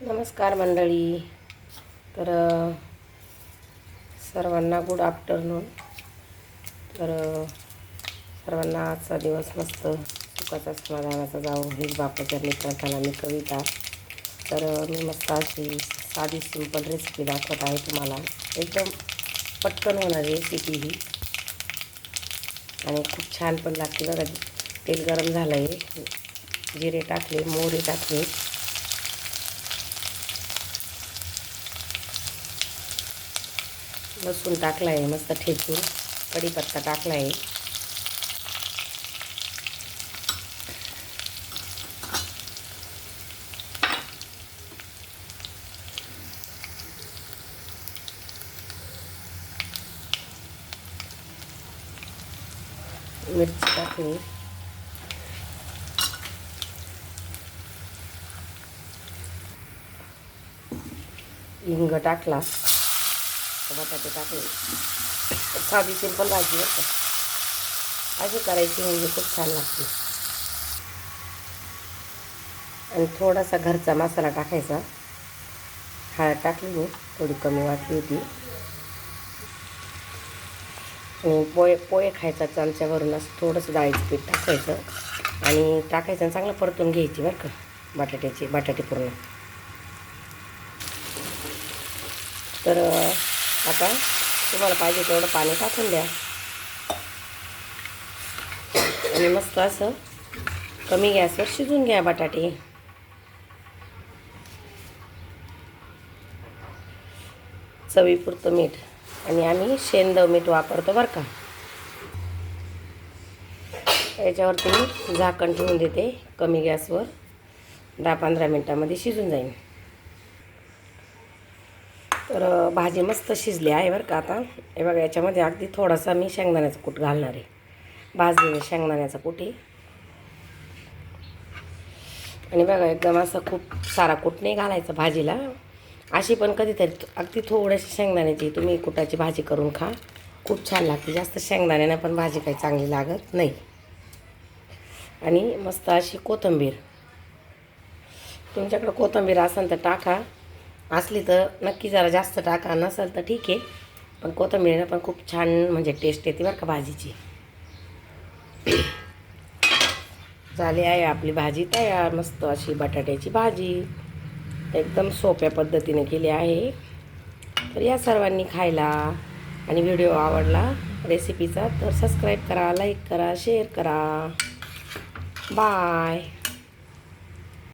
नमस्कार मंडळी. तर सर्वांना गुड आफ्टरनून तर सर्वांना आजचा दिवस मस्त सुखाचा समाधानाचा जाऊ हीच बापाच्या मित्रांना मी कविता. तर मी मस्त अशी साधी सिंपल रेसिपी दाखवत आहे तुम्हाला. एकदम पटकन होणारी रेसिपी ही. आणि खूप छान पण लागते बघा. तेल गरम झालं आहे जिरे टाकले मोहरी टाकले. लसूण टाकला आहे मस्त ठेचून. कढीपत्ता टाकला आहे. मिरची टाकली. हिंग टाकला. बटाटे टाकले. साधी सिंपल भाजी आहे. अशी करायची म्हणजे खूप छान लागते. आणि थोडासा घरचा मसाला टाकायचा. हळद टाकली मी थोडी कमी वाटली होती. आणि पोहे पोहे खायचा चमच्यावरून असं थोडंसं डाळीचं पीठ टाकायचं. आणि टाकायचं आणि चांगलं परतून घ्यायची बरं का. बटाट्याची बटाटे पूर्ण. तर आता तुम्हाला पाहिजे तेवढं पाणी टाकून द्या. आणि मस्त असं कमी गॅसवर शिजून घ्या बटाटे. चवीपुरतं मीठ. आणि आम्ही शेंदव मीठ वापरतो बरं का. याच्यावरती मी झाकण ठेवून देते कमी गॅसवर. दहा पंधरा मिनटामध्ये शिजून जाईल. तर भाजी मस्त शिजली आहे बरं का आता. हे बघा याच्यामध्ये अगदी थोडासा मी शेंगदाण्याचा कूट घालणार आहे. भाजलेलं शेंगदाण्याचा कूट आहे. आणि बघा एकदम असं खूप सारा कूट नाही घालायचा भाजीला. अशी पण कधीतरी अगदी थोड्याशी शेंगदाण्याची तुम्ही कुटाची भाजी करून खा. खूप छान लागते. जास्त शेंगदाण्यानं पण भाजी काही चांगली लागत नाही. आणि मस्त अशी कोथिंबीर. तुमच्याकडं कोथिंबीर असेल तर टाका. असली तर नक्की जरा जास्त टाका नसेल तर ठीक आहे. पण कोथिंबीरीनं पण खूप छान म्हणजे टेस्ट येते बरं का भाजीची. झाली आहे आपली भाजी तयार मस्त अशी बटाट्याची भाजी. एकदम सोप्या पद्धतीने केली आहे. तर या सर्वांनी खायला आणि व्हिडिओ आवडला रेसिपीचा तर सबस्क्राईब करा लाईक करा शेअर करा. बाय